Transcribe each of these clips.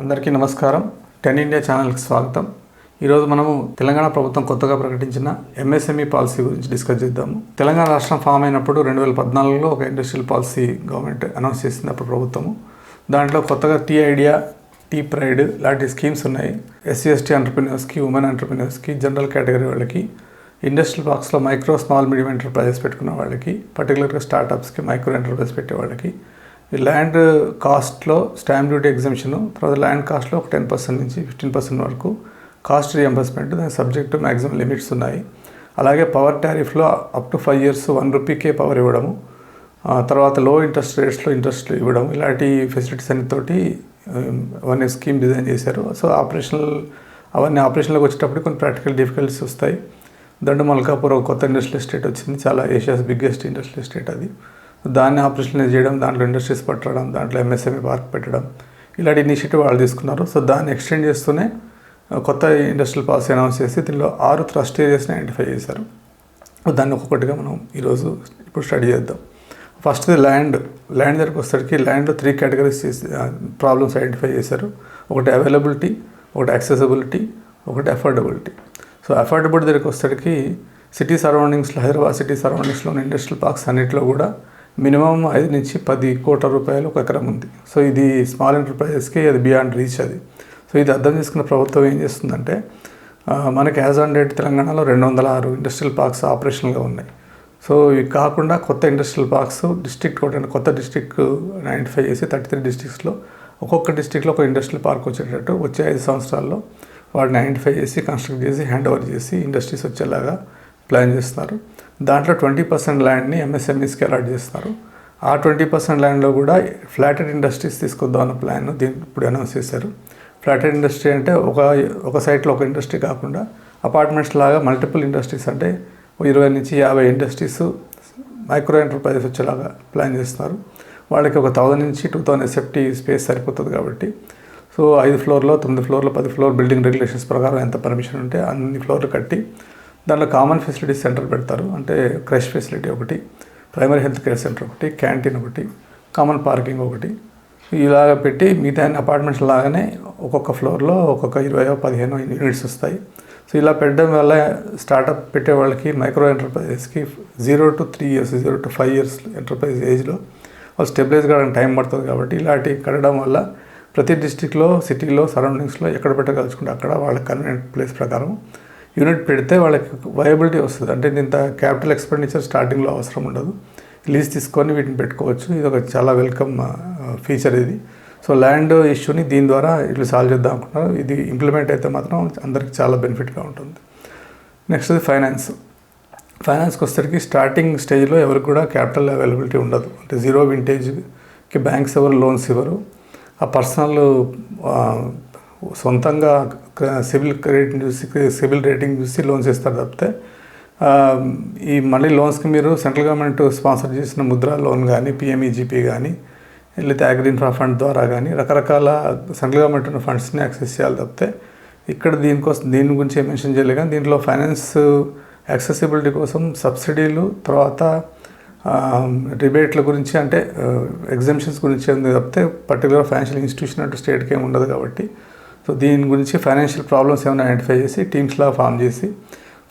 అందరికీ నమస్కారం. Ten India ఛానల్కి స్వాగతం. ఈరోజు మనము తెలంగాణ ప్రభుత్వం కొత్తగా ప్రకటించిన ఎంఎస్ఎంఈ పాలసీ గురించి డిస్కస్ చేద్దాము. తెలంగాణ రాష్ట్రం ఫామ్ అయినప్పుడు రెండు వేల పద్నాలుగులో ఒక ఇండస్ట్రియల్ పాలసీ గవర్నమెంట్ అనౌన్స్ చేసింది అప్పుడు ప్రభుత్వము. దాంట్లో కొత్తగా టీ ఐడియా టీ ప్రైడ్ లాంటి స్కీమ్స్ ఉన్నాయి. ఎస్సీ ఎస్టీ ఎంటర్ప్రినర్స్కి ఉమెన్ ఎంటర్ప్రినర్స్కి జనరల్ కేటగిరీ వాళ్ళకి ఇండస్ట్రియల్ బాక్స్లో మైక్రో స్మాల్ మీడియం ఎంటర్ప్రైజెస్ పెట్టుకున్న వాళ్ళకి పర్టికులర్గా స్టార్టప్స్కి మైక్రో ఎంటర్ప్రైజ్ పెట్టే వాళ్ళకి ఈ ల్యాండ్ కాస్ట్లో స్టాంప్ డ్యూటీ ఎగ్జామ్షన్ తర్వాత ల్యాండ్ కాస్ట్లో ఒక టెన్ పర్సెంట్ నుంచి ఫిఫ్టీన్ పర్సెంట్ వరకు కాస్ట్ రియంబర్స్మెంట్ దాని సబ్జెక్టు మ్యాక్సిమం లిమిట్స్ ఉన్నాయి. అలాగే power టారిఫ్లో up to five years one రూపీకే power ఇవ్వడము తర్వాత లో ఇంట్రెస్ట్ రేట్స్లో ఇంట్రెస్ట్ ఇవ్వడం ఇలాంటి ఫెసిలిటీస్ అన్నితోటి అవన్నీ స్కీమ్ డిజైన్ చేశారు. సో ఆపరేషనల్ అవన్నీ ఆపరేషన్లోకి వచ్చేటప్పుడు కొన్ని ప్రాక్టికల్ డిఫికల్టీస్ వస్తాయి. దండు మల్కాపూర్ ఒక కొత్త ఇండస్ట్రియల్ ఎస్టేట్ వచ్చింది చాలా ఏషియాస్ బిగ్గెస్ట్ ఇండస్ట్రియల్ ఎస్టేట్ అది. దాన్ని ఆపరేషన్ చేయడం దాంట్లో ఇండస్ట్రీస్ పట్టడం దాంట్లో ఎంఎస్ఎంఈ పార్క్ పెట్టడం ఇలాంటి ఇనిషియేటివ్ వాళ్ళు తీసుకున్నారు. సో దాన్ని ఎక్స్టెండ్ చేస్తూనే కొత్త ఇండస్ట్రియల్ పాలసీ అనౌన్స్ చేసి దీనిలో ఆరు థ్రస్ట్ ఏరియాస్ని ఐడెంటిఫై చేశారు. దాన్ని ఒక్కొక్కటిగా మనం ఈరోజు ఇప్పుడు స్టడీ చేద్దాం. ఫస్ట్ ల్యాండ్ ల్యాండ్ దగ్గరికి వచ్చేసరికి ల్యాండ్లో త్రీ కేటగిరీస్ చేసి ప్రాబ్లమ్స్ ఐడెంటిఫై చేశారు. ఒకటి అవైలబిలిటీ ఒకటి యాక్సెసిబిలిటీ ఒకటి అఫోర్డబిలిటీ. సో అఫోర్డబిలిటీ దగ్గరికి వచ్చేసరికి సిటీ సరౌండింగ్స్లో హైదరాబాద్ సిటీ సరౌండింగ్స్లోని ఇండస్ట్రియల్ పార్క్స్ అన్నింటిలో కూడా మినిమం ఐదు నుంచి పది కోట్ల రూపాయలు ఒక ఎకరం ఉంది. సో ఇది స్మాల్ ఎంటర్ప్రైజెస్కి అది బియాండ్ రీచ్ అది. సో ఇది అర్థం చేసుకున్న ప్రభుత్వం ఏం చేస్తుందంటే మనకి యాజ్ ఆన్ డేట్ తెలంగాణలో రెండు వందల ఆరు ఇండస్ట్రియల్ పార్క్స్ ఆపరేషన్గా ఉన్నాయి. సో ఇవి కాకుండా కొత్త ఇండస్ట్రియల్ పార్క్స్ డిస్ట్రిక్ట్ ఒకటి కొత్త డిస్ట్రిక్ట్ ఐడెంటిఫై చేసి థర్టీ త్రీ డిస్ట్రిక్ట్స్లో ఒక్కొక్క డిస్ట్రిక్ట్లో ఒక ఇండస్ట్రియల్ పార్క్ వచ్చేటట్టు వచ్చే ఐదు సంవత్సరాల్లో వాటిని ఐడెంటిఫై చేసి కన్స్ట్రక్ట్ చేసి హ్యాండ్ ఓవర్ చేసి ఇండస్ట్రీస్ వచ్చేలాగా ప్లాన్ చేస్తున్నారు దాంట్లో ట్వంటీ పర్సెంట్ ల్యాండ్ని ఎంఎస్ఎంఈస్కి అలాట్ చేస్తారు. ఆ ట్వంటీ పర్సెంట్ ల్యాండ్లో కూడా ఫ్లాటెడ్ ఇండస్ట్రీస్ తీసుకొద్దాం అన్న ప్లాన్ దీన్ని ఇప్పుడు అనౌన్స్ చేశారు. ఫ్లాటెడ్ ఇండస్ట్రీ అంటే ఒక ఒక సైట్లో ఒక ఇండస్ట్రీ కాకుండా అపార్ట్మెంట్స్ లాగా మల్టిపుల్ ఇండస్ట్రీస్ అంటే ఇరవై నుంచి యాభై ఇండస్ట్రీస్ మైక్రో ఎంటర్ప్రైజెస్ వచ్చేలాగా ప్లాన్ చేస్తున్నారు వాళ్ళకి ఒక థౌజండ్ నుంచి టూ థౌజండ్ ఎస్ఎఫ్టీ స్పేస్ సరిపోతుంది కాబట్టి. సో ఐదు ఫ్లోర్లో తొమ్మిది ఫ్లోర్లో పది ఫ్లోర్ బిల్డింగ్ రెగ్యులేషన్స్ ప్రకారం ఎంత పర్మిషన్ ఉంటే అన్ని ఫ్లోర్లు కట్టి దాంట్లో కామన్ ఫెసిలిటీస్ సెంటర్ పెడతారు. అంటే క్రష్ ఫెసిలిటీ ఒకటి ప్రైమరీ హెల్త్ కేర్ సెంటర్ ఒకటి క్యాంటీన్ ఒకటి కామన్ పార్కింగ్ ఒకటి. ఇలాగ పెట్టి మిగతా అపార్ట్మెంట్స్ లాగానే ఒక్కొక్క ఫ్లోర్లో ఒక్కొక్క ఇరవై పదిహేను యూనిట్స్ వస్తాయి. సో ఇలా పెట్టడం వల్ల స్టార్టప్ పెట్టే వాళ్ళకి micro ఎంటర్ప్రైజెస్కి zero to three years zero to five years enterprise ఏజ్లో వాళ్ళు స్టెబిలైజ్ కావడానికి టైం పడుతుంది కాబట్టి ఇలాంటి కట్టడం వల్ల ప్రతి డిస్టిక్లో సిటీలో సరౌండింగ్స్లో ఎక్కడ పెట్టగలుచుకుంటే అక్కడ వాళ్ళ కన్వీనియంట్ ప్లేస్ ప్రకారం యూనిట్ పెడితే వాళ్ళకి వయబిలిటీ వస్తుంది. అంటే ఇంత క్యాపిటల్ ఎక్స్పెండిచర్ స్టార్టింగ్లో అవసరం ఉండదు. లీజ్ తీసుకొని వీటిని పెట్టుకోవచ్చు. ఇది ఒక చాలా వెల్కమ్ ఫీచర్ ఇది. సో ల్యాండ్ ఇష్యూని దీని ద్వారా ఇట్లా సాల్వ్ చేద్దాం అనుకుంటున్నారు ఇది ఇంప్లిమెంట్ అయితే మాత్రం అందరికి చాలా బెనిఫిట్గా ఉంటుంది. నెక్స్ట్ ఫైనాన్స్ ఫైనాన్స్కి వచ్చేసరికి స్టార్టింగ్ స్టేజ్లో ఎవరికి కూడా క్యాపిటల్ అవైలబిలిటీ ఉండదు. అంటే జీరో వింటేజ్కి బ్యాంక్స్ ఎవరు లోన్స్ ఇవ్వరు. ఆ పర్సనల్ సొంతంగా సివిల్ క్రెడిట్ చూసి సివిల్ రేటింగ్ చూసి లోన్స్ ఇస్తారు తప్పితే ఈ మళ్ళీ లోన్స్కి మీరు సెంట్రల్ గవర్నమెంట్ స్పాన్సర్ చేసిన ముద్రా లోన్ కానీ పిఎంఈజీపీ కానీ లేకపోతే అగ్రి ఇన్ఫ్రా ఫండ్ ద్వారా కానీ రకరకాల సెంట్రల్ గవర్నమెంట్ ఉన్న ఫండ్స్ని యాక్సెస్ చేయాలి తప్పితే ఇక్కడ దీనికోసం దీని గురించి మెన్షన్ చేయలేదు కానీ దీంట్లో ఫైనాన్స్ యాక్సెసిబిలిటీ కోసం సబ్సిడీలు తర్వాత రిబేట్ల గురించి అంటే ఎగ్జామ్షన్స్ గురించి ఉంది తప్పితే పర్టికులర్ ఫైనాన్షియల్ ఇన్స్టిట్యూషన్ అంటూ స్టేట్కి ఏమి ఉండదు కాబట్టి సో దీని గురించి ఫైనాన్షియల్ ప్రాబ్లమ్స్ ఏమైనా ఐడెంటిఫై చేసి టీమ్స్లా ఫామ్ చేసి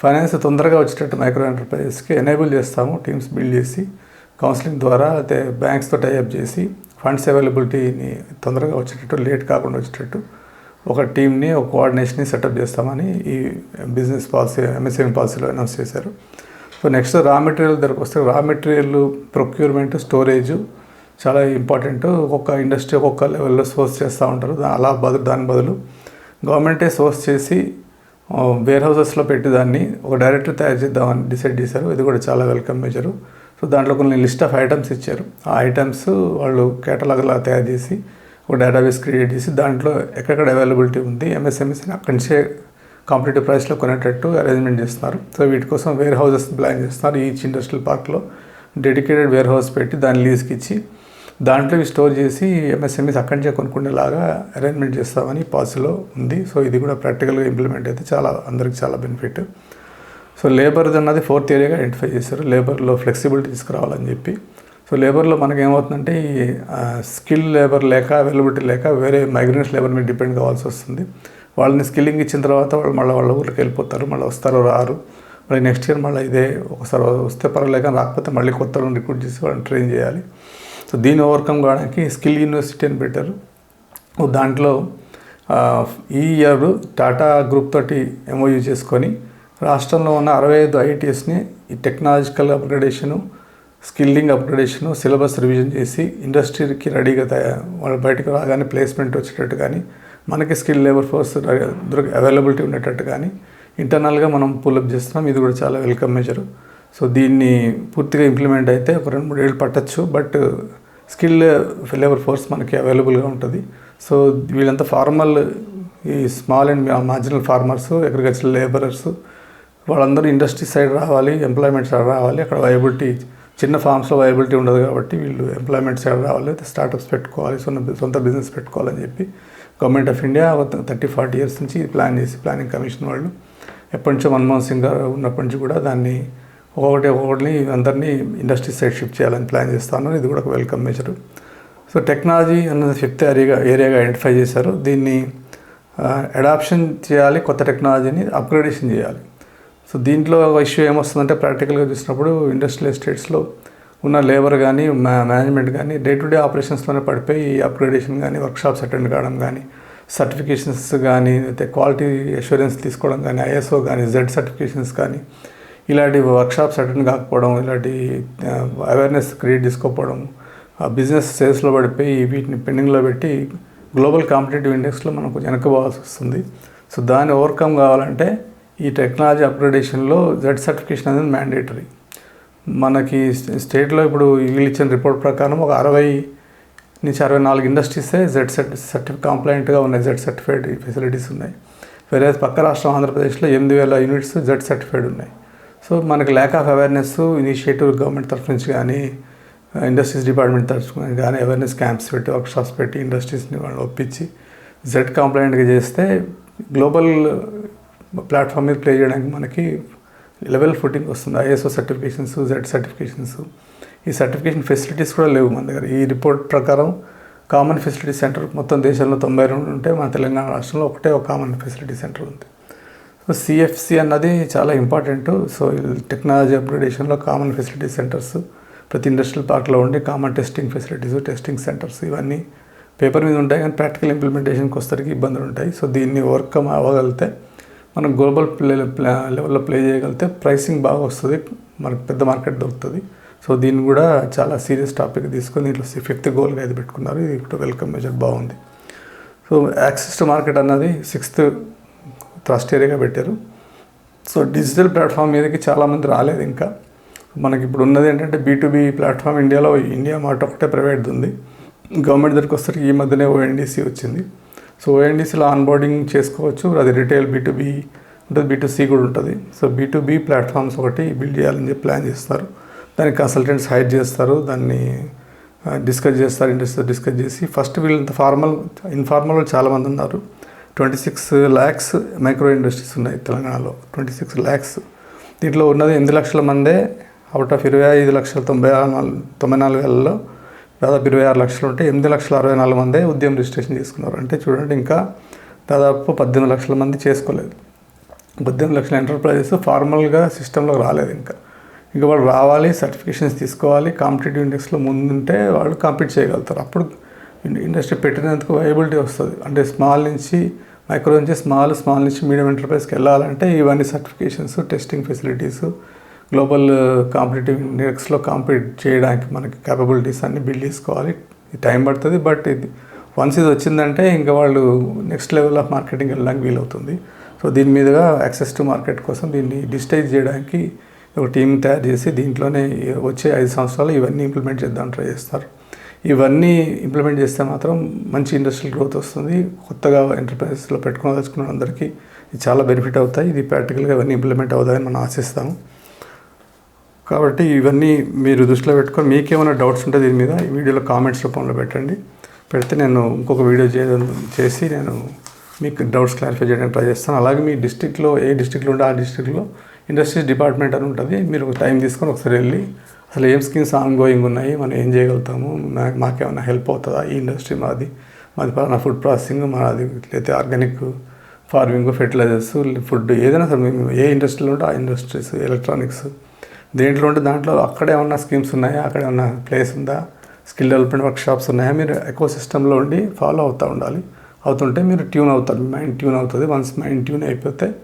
ఫైనాన్స్ తొందరగా వచ్చేటట్టు మైక్రో ఎంటర్ప్రైజెస్కి ఎనేబుల్ చేస్తాము టీమ్స్ బిల్డ్ చేసి కౌన్సిలింగ్ ద్వారా అయితే బ్యాంక్స్తో టైఅప్ చేసి ఫండ్స్ అవైలబిలిటీని తొందరగా వచ్చేటట్టు లేట్ కాకుండా వచ్చేటట్టు ఒక టీమ్ని ఒక కోఆర్డినేషన్ని సెటప్ చేస్తామని ఈ బిజినెస్ పాలసీ ఎంఎస్ఎంఈ పాలసీలో అనౌన్స్ చేశారు. సో నెక్స్ట్ రా మెటీరియల్ దగ్గరకు వస్తే రా మెటీరియల్ ప్రొక్యూర్మెంట్ స్టోరేజ్ చాలా ఇంపార్టెంట్ ఒక్కొక్క ఇండస్ట్రీ ఒక్కొక్క లెవెల్లో సోర్స్ చేస్తూ ఉంటారు. అలా బదులు దాని బదులు గవర్నమెంటే సోర్స్ చేసి వేర్ హౌసెస్లో పెట్టి దాన్ని ఒక డైరెక్టర్ తయారు చేద్దామని డిసైడ్ చేశారు. ఇది కూడా చాలా వెల్కమ్ మెజరు సో దాంట్లో కొన్ని లిస్ట్ ఆఫ్ ఐటమ్స్ ఇచ్చారు. ఆ ఐటమ్స్ వాళ్ళు కేటలాగ్లా తయారు చేసి ఒక డేటాబేస్ క్రియేట్ చేసి దాంట్లో ఎక్కడెక్కడ అవైలబిలిటీ ఉంది ఎంఎస్ఎంఎస్ని అక్కడి నుంచే కాంపిటేటివ్ ప్రైస్లో కొనేటట్టు అరేంజ్మెంట్ చేస్తున్నారు. సో వీటి కోసం వేర్ హౌసెస్ ప్లాన్ చేస్తున్నారు. ఈచ్ ఇండస్ట్రియల్ పార్క్లో డెడికేటెడ్ వేర్ హౌస్ పెట్టి దాన్ని లీజ్కి ఇచ్చి దాంట్లో ఇవి స్టోర్ చేసి ఎంఎస్ఎంఈస్ అక్కడి నుంచే కొనుక్కునేలాగా అరేంజ్మెంట్ చేస్తామని పాసిలో ఉంది. సో ఇది కూడా ప్రాక్టికల్గా ఇంప్లిమెంట్ అయితే చాలా అందరికి చాలా బెనిఫిట్ సో లేబర్ అన్నది ఫోర్త్ ఏరియాగా ఐడెంటిఫై చేశారు. లేబర్లో ఫ్లెక్సిబిలిటీ తీసుకురావాలని చెప్పి. సో లేబర్లో మనకి ఏమవుతుందంటే ఈ స్కిల్ లేబర్ లేక అవైలబిలిటీ లేక వేరే మైగ్రెంట్స్ లేబర్ మీద డిపెండ్ కావాల్సి వస్తుంది. వాళ్ళని స్కిల్లింగ్ ఇచ్చిన తర్వాత వాళ్ళు మళ్ళీ వాళ్ళ ఊరికి వెళ్ళిపోతారు మళ్ళీ వస్తారు రారు. మళ్ళీ నెక్స్ట్ ఇయర్ మళ్ళీ ఇదే ఒకసారి వస్తే పర్వాలేక రాకపోతే మళ్ళీ కొత్త రిక్రూట్ చేసి వాళ్ళని ట్రైన్ చేయాలి. సో దీన్ని ఓవర్కమ్ కావడానికి స్కిల్ యూనివర్సిటీ అని పెట్టారు. దాంట్లో ఈ ఇయర్ టాటా గ్రూప్ తోటి ఎంఓయూ చేసుకొని రాష్ట్రంలో ఉన్న అరవై ఐదు ఐటీఎస్ని ఈ technological upgradation skilling upgradation syllabus revision చేసి ఇండస్ట్రీకి రెడీగా తయారు వాళ్ళు బయటకు రాగానే ప్లేస్మెంట్ వచ్చేటట్టు కానీ మనకి స్కిల్ లేబర్ ఫోర్స్ దొరికి అవైలబిలిటీ ఉండేటట్టు కానీ ఇంటర్నల్గా మనం పుల్అప్ చేస్తున్నాం. ఇది కూడా చాలా వెల్కమ్ మెజర్ సో దీన్ని పూర్తిగా ఇంప్లిమెంట్ అయితే ఒక రెండు మూడు ఏళ్ళు పట్టచ్చు. బట్ స్కిల్ లేబర్ ఫోర్స్ మనకి అవైలబుల్గా ఉంటుంది. సో వీళ్ళంతా ఫార్మల్ ఈ small and marginal farmers agriculture labourers వాళ్ళందరూ ఇండస్ట్రీ సైడ్ రావాలి ఎంప్లాయ్మెంట్ సైడ్ రావాలి. అక్కడ వైబిలిటీ చిన్న ఫార్మ్స్లో వైబిలిటీ ఉండదు కాబట్టి వీళ్ళు ఎంప్లాయ్మెంట్ సైడ్ రావాలి. స్టార్టప్స్ పెట్టుకోవాలి సొంత సొంత బిజినెస్ పెట్టుకోవాలని చెప్పి government of India thirty forty years నుంచి ప్లాన్ చేసి ప్లానింగ్ కమిషన్ వాళ్ళు ఎప్పటి నుంచో మన్మోహన్ సింగ్ గారు ఉన్నప్పటి నుంచి కూడా దాన్ని ఒక్కొక్కటి ఒక్కొక్కటిని అందరినీ ఇండస్ట్రీ సైడ్ షిఫ్ట్ చేయాలని ప్లాన్ చేస్తాను. ఇది కూడా ఒక వెల్కమ్ మెజర్. సో టెక్నాలజీ అన్నది ఫిఫ్త్ ఏరియాగా ఏరియాగా ఐడెంటిఫై చేశారు. దీన్ని అడాప్షన్ చేయాలి కొత్త టెక్నాలజీని అప్గ్రేడేషన్ చేయాలి. సో దీంట్లో ఒక ఇష్యూ ఏమొస్తుందంటే ప్రాక్టికల్గా చూసినప్పుడు ఇండస్ట్రియల్ ఎస్టేట్స్లో ఉన్న లేబర్ కానీ మా మేనేజ్మెంట్ కానీ డే టు డే ఆపరేషన్స్లోనే పడిపోయి అప్గ్రేడేషన్ కానీ వర్క్షాప్స్ అటెండ్ కావడం కానీ సర్టిఫికేషన్స్ కానీ అయితే క్వాలిటీ అష్యూరెన్స్ తీసుకోవడం కానీ ఐఎస్ఓ కానీ జెడ్ సర్టిఫికేషన్స్ కానీ ఇలాంటి వర్క్షాప్స్ అటెండ్ కాకపోవడం ఇలాంటి అవేర్నెస్ క్రియేట్ చేసుకోకపోవడం బిజినెస్ సేల్స్లో పడిపోయి వీటిని పెండింగ్లో పెట్టి గ్లోబల్ కాంపిటేటివ్ ఇండెక్స్లో మనం కొంచెం వెనకపోవాల్సి వస్తుంది. సో దాన్ని ఓవర్కమ్ కావాలంటే ఈ టెక్నాలజీ అప్గ్రేడేషన్లో జెడ్ సర్టిఫికేషన్ అనేది మ్యాండేటరీ మనకి స్టేట్లో ఇప్పుడు వీళ్ళు ఇచ్చిన రిపోర్ట్ ప్రకారం ఒక అరవై నుంచి అరవై నాలుగు ఇండస్ట్రీసే జెడ్ సర్టి సర్టిఫి కంప్లైంట్గా ఉన్నాయి జెడ్ సర్టిఫైడ్ ఫెసిలిటీస్ ఉన్నాయి. వేరే పక్క రాష్ట్రం ఆంధ్రప్రదేశ్లో ఎనిమిది వేల యూనిట్స్ జెడ్ సర్టిఫైడ్ ఉన్నాయి. సో మనకి lack of awareness initiative government తరఫు నుంచి కానీ ఇండస్ట్రీస్ డిపార్ట్మెంట్ తరఫు కానీ అవేర్నెస్ క్యాంప్స్ పెట్టి వర్క్షాప్స్ పెట్టి ఇండస్ట్రీస్ని వాళ్ళు ఒప్పించి జెడ్ కాంప్లైంట్గా చేస్తే గ్లోబల్ ప్లాట్ఫామ్ మీద ప్లే చేయడానికి మనకి లెవెల్ ఫుటింగ్ వస్తుంది. ఐఎస్ఓ సర్టిఫికేషన్స్ జెడ్ సర్టిఫికేషన్స్ ఈ సర్టిఫికేషన్ ఫెసిలిటీస్ కూడా లేవు మన దగ్గర. ఈ రిపోర్ట్ ప్రకారం కామన్ ఫెసిలిటీ సెంటర్ మొత్తం దేశంలో తొంభై రెండు ఉంటే మన తెలంగాణ రాష్ట్రంలో ఒకటే ఒక కామన్ ఫెసిలిటీ సెంటర్ ఉంది. సో సిఎఫ్సి అన్నది చాలా ఇంపార్టెంట్ సో టెక్నాలజీ అప్గ్రేడేషన్లో కామన్ ఫెసిలిటీ సెంటర్స్ ప్రతి ఇండస్ట్రియల్ పార్క్లో ఉండి common testing facilities testing centres ఇవన్నీ పేపర్ మీద ఉంటాయి కానీ ప్రాక్టికల్ ఇంప్లిమెంటేషన్కి వస్తారికి ఇబ్బందులు ఉంటాయి. సో దీన్ని ఓవర్కమ్ అవ్వగలిగితే మనం గ్లోబల్ ప్లే లెవెల్లో ప్లే చేయగలిగితే ప్రైసింగ్ బాగా వస్తుంది మనకు పెద్ద మార్కెట్ దొరుకుతుంది. సో దీన్ని కూడా చాలా సీరియస్ టాపిక్ తీసుకొని దీంట్లో ఫిఫ్త్ గోల్గా అయితే పెట్టుకున్నారు. ఇది ఇప్పుడు వెల్కమ్ మెజర్ బాగుంది. సో యాక్సెస్ టు మార్కెట్ అన్నది సిక్స్త్ ట్రస్ట్ ఏరియాగా పెట్టారు. సో డిజిటల్ ప్లాట్ఫామ్ మీదకి చాలామంది రాలేదు ఇంకా. మనకి ఇప్పుడు ఉన్నది ఏంటంటే బీ ప్లాట్ఫామ్ ఇండియాలో ఇండియా మాట ఒకటే ప్రైవేట్ది ఉంది. గవర్నమెంట్ దగ్గరికి వస్తే ఈ మధ్యనే ఓఎన్డీసీ వచ్చింది. సో ఓఎన్డీసీలో ఆన్బోర్డింగ్ చేసుకోవచ్చు. అది రిటైల్ బీ ఉంటుంది బీ కూడా ఉంటుంది. సో బీ ప్లాట్ఫామ్స్ ఒకటి బిల్డ్ చేయాలని చెప్పి ప్లాన్ చేస్తారు. దానికి కన్సల్టెంట్స్ హైర్ చేస్తారు. దాన్ని డిస్కస్ చేస్తారు. ఇంట్రెస్ట్ డిస్కస్ చేసి ఫస్ట్ వీళ్ళంత ఫార్మల్ ఇన్ఫార్మల్ చాలామంది ఉన్నారు. Twenty six lakhs micro industries ఉన్నాయి తెలంగాణలో. ట్వంటీ సిక్స్ ల్యాక్స్ దీంట్లో ఉన్నది ఎనిమిది లక్షల మందే అవుట్ ఆఫ్ ఇరవై ఐదు లక్షల తొంభై ఆరు నాలుగు తొంభై నాలుగు వేలలో దాదాపు ఇరవై ఆరు లక్షలు ఉంటే ఎనిమిది లక్షల అరవై నాలుగు మందే ఉద్యమం రిజిస్ట్రేషన్ చేసుకున్నారు. అంటే చూడండి ఇంకా దాదాపు పద్దెనిమిది లక్షల మంది చేసుకోలేదు. పద్దెనిమిది లక్షల ఎంటర్ప్రైజెస్ ఫార్మల్గా సిస్టంలో రాలేదు ఇంకా. ఇంకా వాళ్ళు రావాలి సర్టిఫికేషన్స్ తీసుకోవాలి కాంపిటేటివ్ ఇండెక్స్లో ముందుంటే వాళ్ళు కాంపీట్ చేయగలుగుతారు. అప్పుడు ఇండస్ట్రీ పెట్టినందుకు వైబిలిటీ వస్తుంది. అంటే స్మాల్ నుంచి మైక్రో నుంచి స్మాల్ స్మాల్ నుంచి మీడియం ఎంటర్ప్రైజ్కి వెళ్ళాలంటే ఇవన్నీ certifications testing facilities global competitive ఇండెక్స్లో compete చేయడానికి మనకి క్యాపబిలిటీస్ అన్ని బిల్డ్ చేసుకోవాలి. టైం పడుతుంది బట్ ఇది వన్స్ ఇది వచ్చిందంటే ఇంకా వాళ్ళు నెక్స్ట్ లెవెల్ ఆఫ్ మార్కెటింగ్ వెళ్ళడానికి వీలవుతుంది. సో దీని మీదుగా యాక్సెస్ టు మార్కెట్ కోసం దీన్ని డిజిటైజ్ చేయడానికి ఒక టీం తయారు చేసి దీంట్లోనే వచ్చే ఐదు సంవత్సరాలు ఇవన్నీ ఇంప్లిమెంట్ చేద్దాం ట్రై చేస్తారు. ఇవన్నీ ఇంప్లిమెంట్ చేస్తే మాత్రం మంచి ఇండస్ట్రియల్ గ్రోత్ వస్తుంది. కొత్తగా ఎంటర్ప్రైజెస్లో పెట్టుకోదలుచుకున్న అందరికీ ఇది చాలా బెనిఫిట్ అవుతాయి. ఇది ప్రాక్టికల్గా ఇవన్నీ ఇంప్లిమెంట్ అవుతాయని మనం ఆశిస్తాము. కాబట్టి ఇవన్నీ మీరు దృష్టిలో పెట్టుకొని మీకేమైనా డౌట్స్ ఉంటే దీని మీద ఈ వీడియోలో కామెంట్స్ రూపంలో పెట్టండి. పెడితే నేను ఇంకొక వీడియో చేయడం చేసి నేను మీకు డౌట్స్ క్లారిఫై చేయడానికి ట్రై చేస్తాను. అలాగే మీ డిస్టిక్లో ఏ డిస్టిక్లో ఉంటే ఆ డిస్టిక్లో ఇండస్ట్రీస్ డిపార్ట్మెంట్ అని ఉంటుంది. మీరు టైం తీసుకొని ఒకసారి వెళ్ళి అసలు ఏం స్కీమ్స్ ఆన్ గోయింగ్ ఉన్నాయి? మనం ఏం చేయగలుగుతాము? నాకు మాకేమైనా హెల్ప్ అవుతుందా ఈ ఇండస్ట్రీ మాది? మాది పలానా ఫుడ్ ప్రాసెసింగ్ మాది లేకపోతే ఆర్గానిక్ ఫార్మింగ్ ఫెర్టిలైజర్స్ ఫుడ్ ఏదైనా సరే మేము ఏ ఇండస్ట్రీలో ఉంటే ఆ ఇండస్ట్రీస్ ఎలక్ట్రానిక్స్ దేంట్లో ఉంటే దాంట్లో అక్కడే ఉన్న స్కీమ్స్ ఉన్నాయా? అక్కడే ఉన్న ప్లేస్ ఉందా? స్కిల్ డెవలప్మెంట్ వర్క్ షాప్స్ ఉన్నాయా? మీరు ఎకో సిస్టంలో ఉండి ఫాలో అవుతూ ఉండాలి. అవుతుంటే మీరు ట్యూన్ అవుతారు. మైండ్ ట్యూన్ అవుతుంది. వన్స్ మైండ్ ట్యూన్ అయిపోతే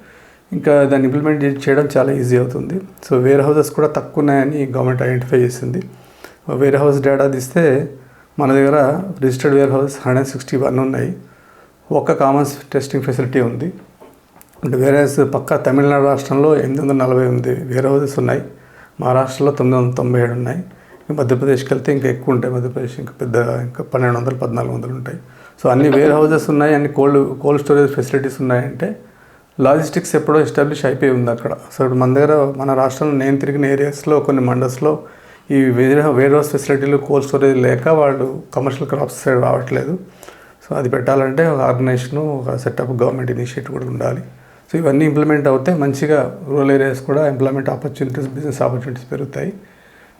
ఇంకా దాన్ని ఇంప్లిమెంట్ చేయడం చాలా ఈజీ అవుతుంది. సో వేర్ హౌసెస్ కూడా తక్కువ ఉన్నాయని గవర్నమెంట్ ఐడెంటిఫై చేసింది. వేర్ హౌస్ డేటా తీస్తే మన దగ్గర registered warehouse hundred sixty one ఉన్నాయి. ఒక్క కామన్ టెస్టింగ్ ఫెసిలిటీ ఉంది. అంటే హౌస్ పక్క తమిళనాడు రాష్ట్రంలో ఎనిమిది వందల నలభై ఎనిమిది వేర్ హౌసెస్ ఉన్నాయి. మహారాష్ట్రలో తొమ్మిది వందల తొంభై ఏడు ఉన్నాయి. మధ్యప్రదేశ్కి వెళ్తే ఇంకా ఎక్కువ ఉంటాయి. మధ్యప్రదేశ్ ఇంకా పెద్ద ఇంకా పన్నెండు వందలు పద్నాలుగు వందలు ఉంటాయి. సో అన్ని వేర్ హౌసెస్ ఉన్నాయి. అన్ని కోల్డ్ కోల్డ్ స్టోరేజ్ ఫెసిలిటీస్ ఉన్నాయంటే లాజిస్టిక్స్ ఎప్పుడో ఎస్టాబ్లిష్ అయిపోయి ఉంది అక్కడ. సో ఇప్పుడు మన దగ్గర మన రాష్ట్రంలో నేను తిరిగిన ఏరియాస్లో కొన్ని మండల్స్లో ఈ వేరే వేర్ హౌస్ ఫెసిలిటీలు కోల్డ్ స్టోరేజ్ లేక వాళ్ళు కమర్షియల్ క్రాప్స్ సైడ్ రావట్లేదు. సో అది పెట్టాలంటే ఒక ఆర్గనైజేషన్ ఒక సెటప్ గవర్నమెంట్ ఇనిషియేటివ్ కూడా ఉండాలి. సో ఇవన్నీ ఇంప్లిమెంట్ అవుతే మంచిగా రూరల్ ఏరియాస్ కూడా ఎంప్లాయ్మెంట్ ఆపర్చునిటీస్ బిజినెస్ ఆపర్చునిటీస్ పెరుగుతాయి.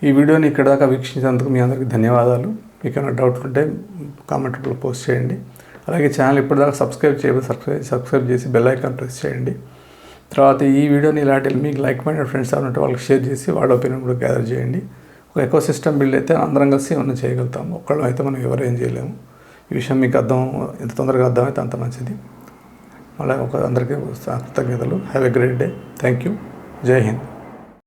ఈ వీడియోని ఇక్కడ దాకా వీక్షించినందుకు మీ అందరికీ ధన్యవాదాలు. మీకు ఏమైనా డౌట్ ఉంటే కామెంట్ పోస్ట్ చేయండి. అలాగే ఛానల్ ఇప్పటిదాకా సబ్స్క్రైబ్ చేయబోదు సబ్స్క్రైబ్ సబ్స్క్రైబ్ చేసి బెల్ ఐకాన్ ప్రెస్ చేయండి. తర్వాత ఈ వీడియోని ఇలాంటి మీకు లైక్ మైండెడ్ ఫ్రెండ్స్ ఉన్నట్టు వాళ్ళకి షేర్ చేసి వాళ్ళ ఒపీనియన్ కూడా గ్యాదర్ చేయండి. ఒక ఎకో సిస్టమ్ బిల్డ్ అయితే అందరం కలిసి మనం చేయగలుగుతాము. ఒక్కళ్ళం అయితే మనం ఎవరు ఏం చేయలేము. ఈ విషయం మీకు అర్థం ఎంత తొందరగా అర్థమైతే అంత మంచిది. మళ్ళీ ఒక అందరికీ కృతజ్ఞతలు. Have a great day thank you జై హింద్.